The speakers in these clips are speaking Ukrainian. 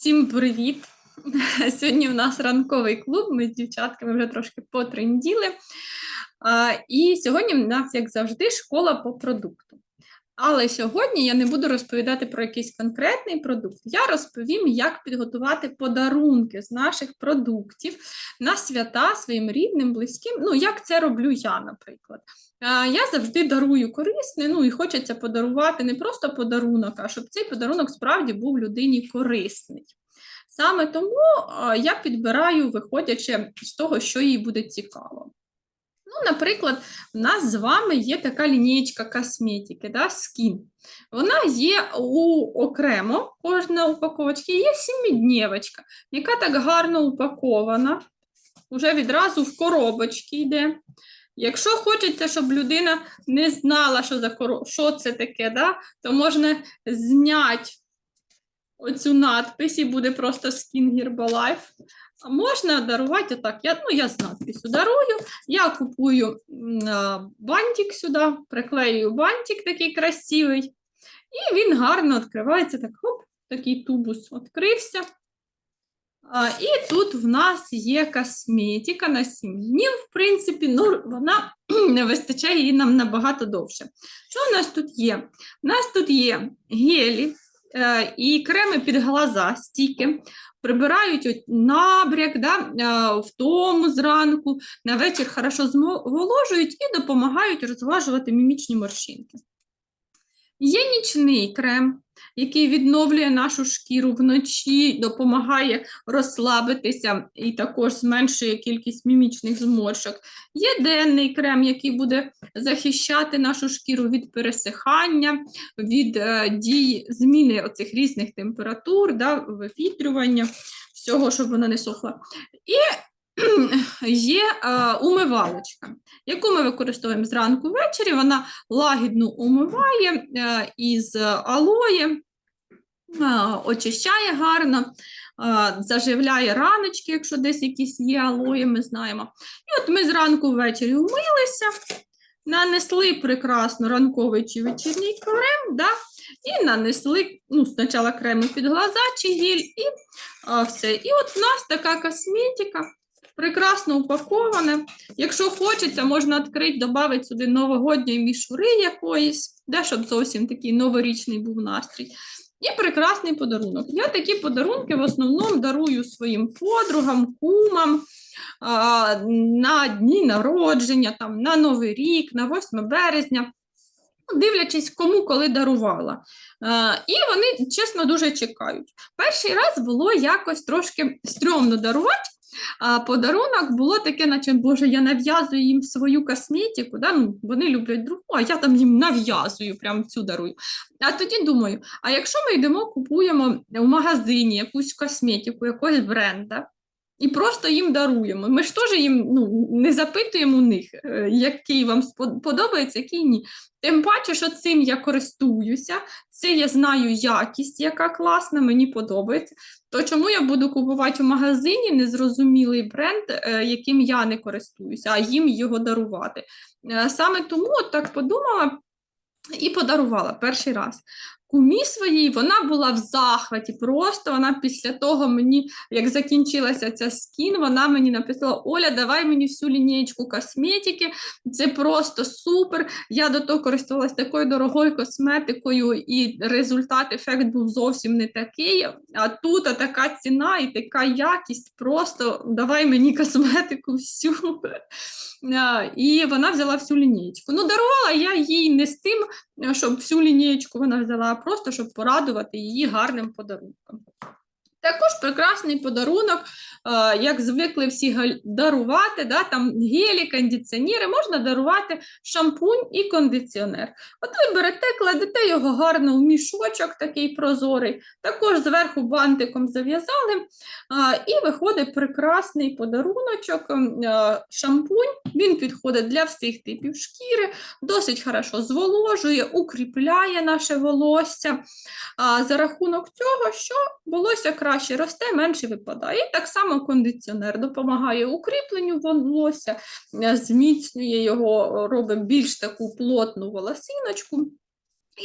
Всім привіт! Сьогодні у нас ранковий клуб. Ми з дівчатками вже трошки потренділи. І сьогодні в нас, як завжди, школа по продукту. Але сьогодні я не буду розповідати про якийсь конкретний продукт. Я розповім, як підготувати подарунки з наших продуктів на свята своїм рідним, близьким. Ну, як це роблю я, наприклад. Я завжди дарую корисне, ну і хочеться подарувати не просто подарунок, а щоб цей подарунок справді був людині корисний. Саме тому я підбираю, виходячи з того, що їй буде цікаво. Ну, наприклад, у нас з вами є така лінієчка косметики, да, скін. Вона є у окремо, кожна упаковочка, є сіміднєвочка, яка так гарно упакована, вже відразу в коробочці йде. Якщо хочеться, щоб людина не знала, що, за коро... що це таке, да, то можна зняти оцю надпись і буде просто Skin Herbalife. Можна дарувати отак. Я, ну, я з надписю дарую. Я купую бантик сюди, приклеюю бантик такий красивий, і він гарно відкривається. Так, хоп, такий тубус відкрився. А, і тут в нас є косметика на 7 днів, в принципі, ну, вона не вистачає її нам набагато довше. Що у нас тут є? У нас тут є гелі і креми під глаза, стійки, прибирають набряк, да, е, тому зранку, на вечір хорошо зволожують і допомагають розважувати мімічні морщинки. Є нічний крем, який відновлює нашу шкіру вночі, допомагає розслабитися і також зменшує кількість мімічних зморшок. Є денний крем, який буде захищати нашу шкіру від пересихання, від е, дій зміни оцих різних температур, да, вивітрювання, всього, щоб вона не сохла. І є е, умивалочка, яку ми використовуємо зранку ввечері. Вона лагідно умиває е, із алоє, е, очищає гарно, е, заживляє раночки, якщо десь якісь є алої, ми знаємо. І от ми зранку ввечері умилися, нанесли прекрасно ранковий чи вечірній крем, да, і нанесли ну, спочатку крем під глаза чи гіль, і а, все. І от у нас така косметика. Прекрасно упаковане. Якщо хочеться, можна відкрити, додати сюди новогодньої мішури якоїсь, де, щоб зовсім такий новорічний був настрій. І прекрасний подарунок. Я такі подарунки в основному дарую своїм подругам, кумам а, на дні народження, там, на Новий рік, на 8 березня. Ну, Дивлячись, кому коли дарувала. Е, і вони, чесно, дуже чекають. Перший раз було якось трошки стрьомно дарувати. А подарунок було таке, наче, Боже, я нав'язую їм свою косметику, да? ну, вони люблять другу, а я там їм нав'язую, прям цю дарую. А тоді думаю: а якщо ми йдемо, купуємо в магазині якусь косметику, якогось бренда, і просто їм даруємо. Ми ж теж їм ну, не запитуємо у них, е, який вам подобається, який ні. Тим паче, що цим я користуюся, це я знаю якість, яка класна, мені подобається. То чому я буду купувати в магазині незрозумілий бренд, е, яким я не користуюся, а їм його дарувати? Е, Саме тому от так подумала і подарувала перший раз. Кумі своїй вона була в захваті. Просто вона після того мені, як закінчилася ця скін, вона мені написала: Оля, давай мені всю лінієчку косметики. Це просто супер. Я до того користувалася такою дорогою косметикою, і результат, ефект був зовсім не такий. А тут а така ціна і така якість. Просто давай мені косметику всю. І вона взяла всю лінієчку. Ну, дарувала я їй не з тим, щоб всю лінієчку вона взяла, просто щоб порадувати її гарним подарунком. Також прекрасний подарунок, е, як звикли всі дарувати, да, там гелі, кондиціонери, можна дарувати шампунь і кондиціонер. От ви берете, кладете його гарно в мішочок, такий прозорий, також зверху бантиком зав'язали, е, і виходить прекрасний подаруночок, е, шампунь. Він підходить для всіх типів шкіри, досить хорошо зволожує, укріпляє наше волосся. За рахунок цього, що волосся краще росте, менше випадає. І так само кондиціонер допомагає укріпленню волосся, е, зміцнює його, робить більш таку плотну волосиночку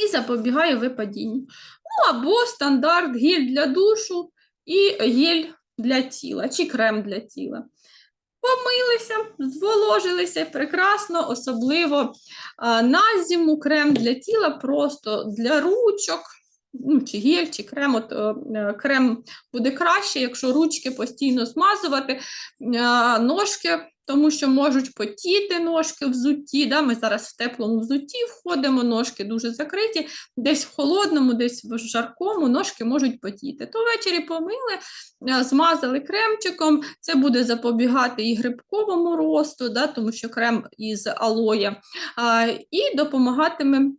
і запобігає випадінню. Ну або стандарт гель для душу і гель для тіла, чи крем для тіла. Помилися, зволожилися прекрасно, особливо на зиму крем для тіла, просто для ручок, ну, чи гель, чи крем. От, е, е, крем буде краще, якщо ручки постійно змазувати, е, ножки, тому що можуть потіти ножки взутті. Да? Ми зараз в теплому взутті входимо, ножки дуже закриті, десь в холодному, десь в жаркому ножки можуть потіти. То ввечері помили, змазали кремчиком, це буде запобігати і грибковому росту, да? тому що крем із алоє, і допомагатиме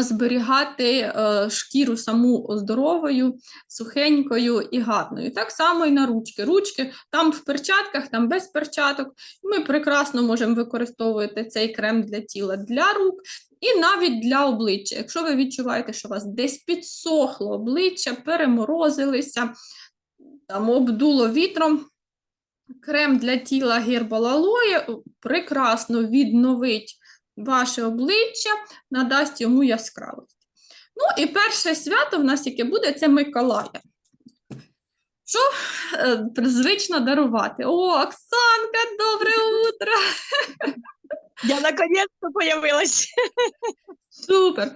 зберігати е, шкіру саму здоровою, сухенькою і гарною. Так само і на ручки. Ручки там в перчатках, там без перчаток. Ми прекрасно можемо використовувати цей крем для тіла для рук. І навіть для обличчя. Якщо ви відчуваєте, що у вас десь підсохло обличчя, переморозилися, там обдуло вітром, крем для тіла гербалалоє прекрасно відновить ваше обличчя, надасть йому яскравість. Ну і перше свято в нас, яке буде, це Миколая. Що е, звично дарувати? О, Оксанка, добре утро! Я наконец-то появилась. Супер.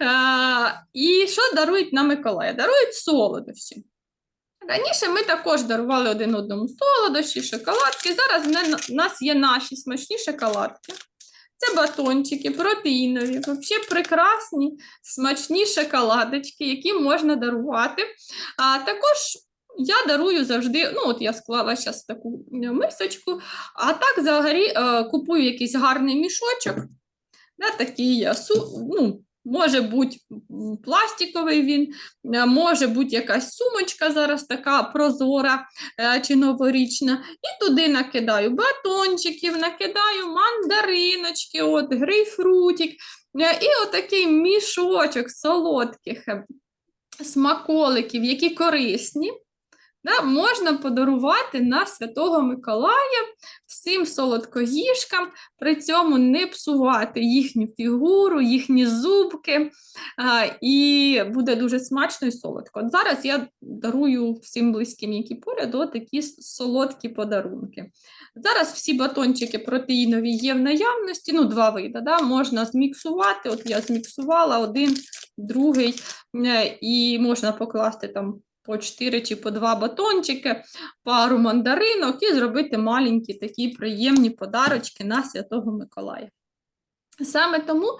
Е, і що дарують на Миколая? Дарують солодощі. Раніше ми також дарували один одному солодощі, шоколадки. Зараз в нас є наші смачні шоколадки. Це батончики, протеїнові, взагалі прекрасні, смачні шоколадочки, які можна дарувати. А також я дарую завжди, ну от я склала зараз таку е, мисочку, а так взагалі е, купую якийсь гарний мішочок, да, такий, ну, може бути пластиковий він, е, може бути якась сумочка зараз така прозора е, чи новорічна. І туди накидаю батончиків, накидаю мандариночки, от, грейпфрутик. е, І отакий мішочок солодких смаколиків, які корисні. Да, можна подарувати на Святого Миколая всім солодкоїжкам, при цьому не псувати їхню фігуру, їхні зубки, а, і буде дуже смачно і солодко. От зараз я дарую всім близьким, які поряд, такі солодкі подарунки. Зараз всі батончики протеїнові є в наявності, ну, два види, да, можна зміксувати. От я зміксувала один, другий, е, і можна покласти там по 4 чи по 2 батончики, пару мандаринок і зробити маленькі такі приємні подарочки на Святого Миколая. Саме тому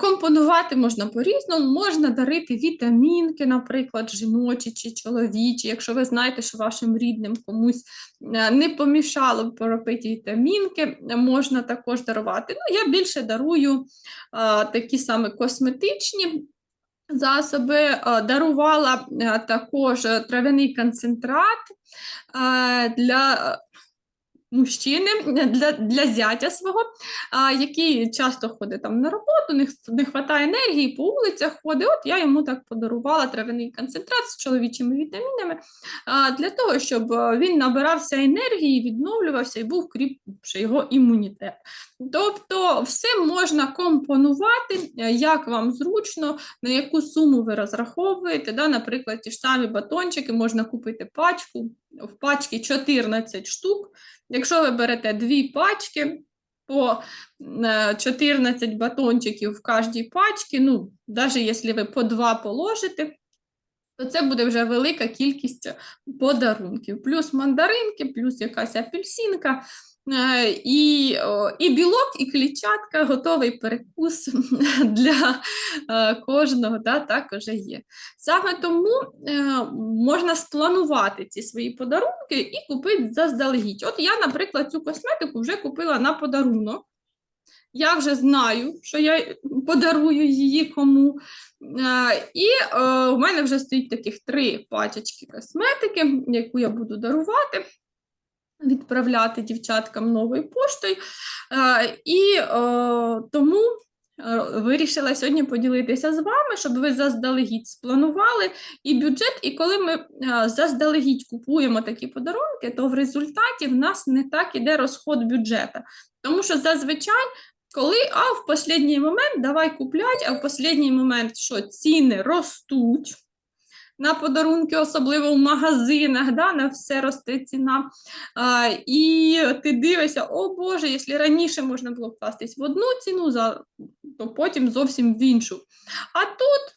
компонувати можна по-різному, можна дарити вітамінки, наприклад, жіночі чи чоловічі. Якщо ви знаєте, що вашим рідним комусь е, не помішало б поробити вітамінки, можна також дарувати. Ну, я більше дарую такі саме косметичні засоби, е, дарувала е, також е, трав'яний концентрат для мужчини, е, для, для зятя свого, а, який часто ходить там на роботу, не, не вистачає енергії, по вулицях ходить. От я йому так подарувала трав'яний концентрат з чоловічими вітамінами а, для того, щоб е, він набирався енергії, відновлювався і був кріпший його імунітет. Тобто все можна компонувати, е, як вам зручно, на яку суму ви розраховуєте. Да? Наприклад, ті ж самі батончики можна купити пачку, в пачці 14 штук. Якщо ви берете дві пачки по е, 14 батончиків в кожній пачці, ну, навіть якщо ви по два положите, то це буде вже велика кількість подарунків. Плюс мандаринки, плюс якась апельсинка. Е, І, і білок, і клітчатка, готовий перекус для е, кожного, да, також є. Саме тому е, можна спланувати ці свої подарунки і купити заздалегідь. От я, наприклад, цю косметику вже купила на подарунок. Я вже знаю, що я подарую її кому. І у мене вже стоїть таких три пачечки косметики, яку я буду дарувати, відправляти дівчаткам новою поштою. Е, і е, тому е, вирішила сьогодні поділитися з вами, щоб ви заздалегідь спланували і бюджет. І коли ми заздалегідь купуємо такі подарунки, то в результаті в нас не так іде розход бюджету. Тому що зазвичай, коли а в останній момент давай куплять, а в останній момент що ціни ростуть. На подарунки, особливо в магазинах, да, на все росте ціна. А, і ти дивишся, о Боже, якщо раніше можна було вкластись в одну ціну, то потім зовсім в іншу. А тут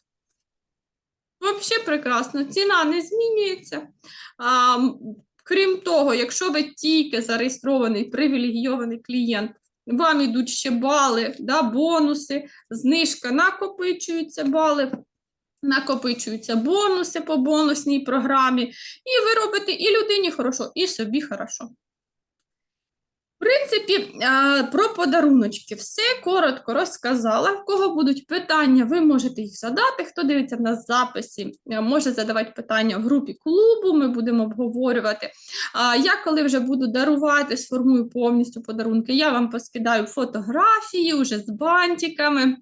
взагалі прекрасно, ціна не змінюється. А, крім того, якщо ви тільки зареєстрований привілегійований клієнт, вам йдуть ще бали, да, бонуси, знижка накопичуються бали, накопичуються бонуси по бонусній програмі, і ви робите і людині хорошо, і собі хорошо. В принципі, е, про подаруночки все коротко розказала. В кого будуть питання, ви можете їх задати. Хто дивиться в нас записі, е, може задавати питання в групі клубу. Ми будемо обговорювати. Я, коли вже буду дарувати, сформую повністю подарунки, я вам поскидаю фотографії уже з бантиками.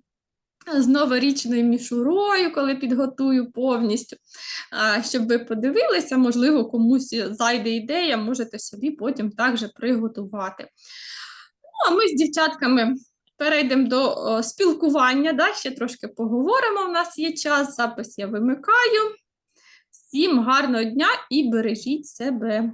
З новорічною мішурою, коли підготую повністю, щоб ви подивилися, можливо, комусь зайде ідея, можете собі потім також приготувати. Ну, а ми з дівчатками перейдемо до спілкування, да? ще трошки поговоримо. У нас є час, запис я вимикаю. Всім гарного дня і бережіть себе.